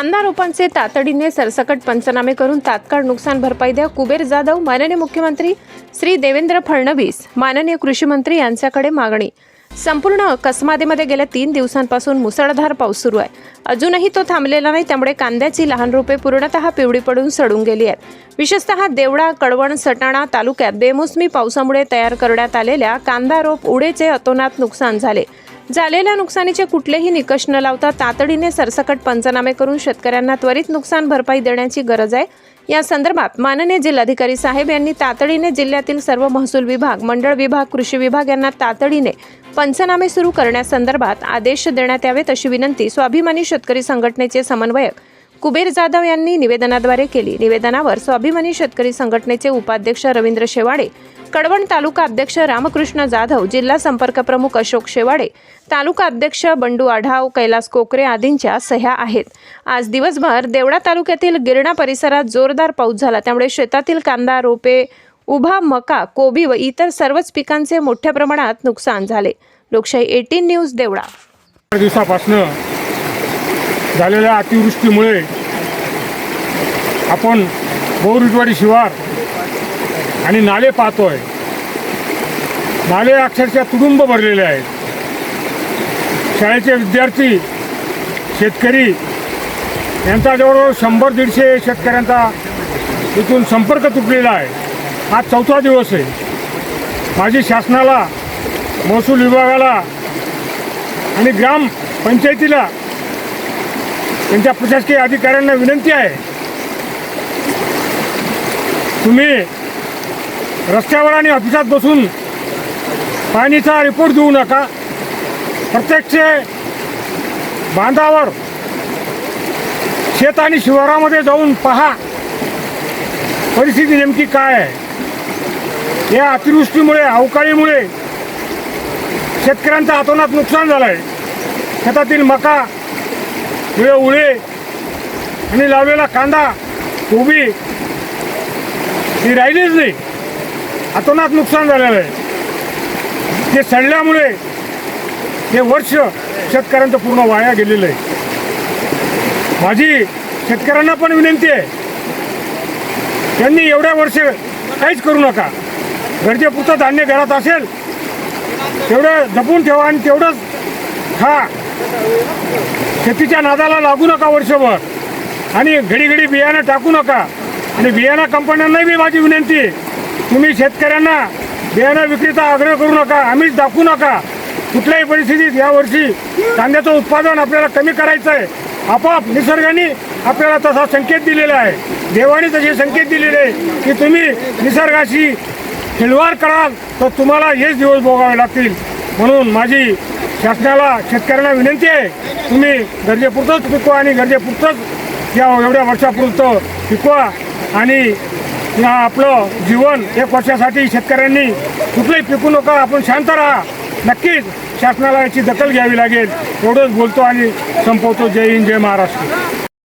कांदा रोपांचे तातडीने सरसकट पंचनामे करून तात्काळ नुकसान भरपाई द्या. कुबेर जाधव माननीय मुख्यमंत्री श्री देवेंद्र फडणवीस माननीय कृषी मंत्री यांच्याकडे मागणी. संपूर्ण कसमादेमध्ये गेल्या तीन दिवसांपासून मुसळधार पाऊस सुरू आहे. अजूनही तो थांबलेला नाही त्यामुळे कांद्याची लहान रोपे पूर्णतः पिवळी पडून सडून गेली आहेत. विशेषतः देवळा कळवण सटाणा तालुक्यात बेमोसमी पावसामुळे तयार करण्यात आलेल्या कांदा रोप उडेचे अतोनात नुकसान झाले. झालेल्या नुकसानीचे कुठलेही निकष न लावता तातडीने सरसकट पंचनामे करून शेतकऱ्यांना त्वरित नुकसान भरपाई देण्याची गरज आहे. या संदर्भात माननीय जिल्हाधिकारी साहेब यांनी तातडीने जिल्ह्यातील सर्व महसूल विभाग मंडळ विभाग कृषी विभाग यांना तातडीने पंचनामे सुरू करण्यासंदर्भात आदेश देण्यात यावेत अशी विनंती स्वाभिमानी शेतकरी संघटनेचे समन्वयक कुबेर जाधव यांनी निवेदनाद्वारे केली. निवेदनावर स्वाभिमानी शेतकरी संघटनेचे उपाध्यक्ष रवींद्र शेवाडे कडवण तालुका अध्यक्ष रामकृष्ण जाधव जिल्हा संपर्क प्रमुख अशोक शेवाडे तालुका अध्यक्ष बंडू आढाव कैलास कोकरे आदींच्या सह्या आहेत. आज दिवसभर देवळा तालुक्यातील गिरणा परिसरात जोरदार पाऊस झाला. त्यामुळे शेतातील कांदा रोपे उभा मका कोबी व इतर सर्वच पिकांचे मोठ्या प्रमाणात नुकसान झाले. लोकशाही एटीन न्यूज देवळा दिवसापासनं झालेल्या अतिवृष्टीमुळे आपण बहुरुजवाडी शिवार आणि नाले पाहतोय. नाले अक्षरशः तुडुंब भरलेले आहेत. शाळेचे विद्यार्थी शेतकरी यांचा जवळजवळ शंभर दीडशे शेतकऱ्यांचा इथून संपर्क तुटलेला आहे. हा चौथा दिवस आहे. माझी शासनाला महसूल विभागाला आणि ग्राम पंचायतीला त्यांच्या प्रशासकीय अधिकाऱ्यांना विनंती आहे. तुम्ही रस्त्यावर आणि ऑफिसात बसून पाणीचा रिपोर्ट देऊ नका. प्रत्यक्ष बांधावर शेत आणि शिवारामध्ये जाऊन पहा. परिस्थिती नेमकी काय आहे? या अतिवृष्टीमुळे अवकाळीमुळे शेतकऱ्यांचं आतोनात नुकसान झालं आहे शेतातील मका उळे उळे आणि लावलेला कांदा कोबी ही राहिलीच नाही. अतोनात नुकसान झालेलं आहे. ते सडल्यामुळे हे वर्ष शेतकऱ्यांचं पूर्ण वाया गेलेलं आहे. माझी शेतकऱ्यांना पण विनंती आहे. त्यांनी एवढ्या वर्ष काहीच करू नका. गरजेपुरतं धान्य घरात असेल तेवढं जपून ठेवा आणि तेवढंच खा. शेतीच्या नादाला लागू नका वर्षभर. आणि घडी घडी बियाणं टाकू नका. आणि बियाणा कंपन्यांनाही बी माझी विनंती आहे. तुम्ही शेतकऱ्यांना बियाणं विक्रीचा आग्रह करू नका आम्हीच दाखवू नका. कुठल्याही परिस्थितीत यावर्षी कांद्याचं उत्पादन आपल्याला कमी करायचं आहे. आपोआप निसर्गाने आपल्याला तसा संकेत दिलेला आहे. देवाने तसे संकेत दिलेले आहे की तुम्ही निसर्गाशी खिलवाड कराल तर तुम्हाला हेच दिवस भोगावे लागतील. म्हणून माझी शासनाला शेतकऱ्यांना विनंती आहे तुम्ही गरजेपुरतंच पिकवा आणि गरजेपुरतंच या एवढ्या वर्षापुरतं पिकवा आणि आपलं जीवन एक वर्षासाठी शेतकऱ्यांनी कुठलंही पिकू नका आपण शांत राहा. नक्कीच शासनाला याची दखल घ्यावी लागेल. एवढंच बोलतो आणि संपवतो. जय हिंद जय महाराष्ट्र.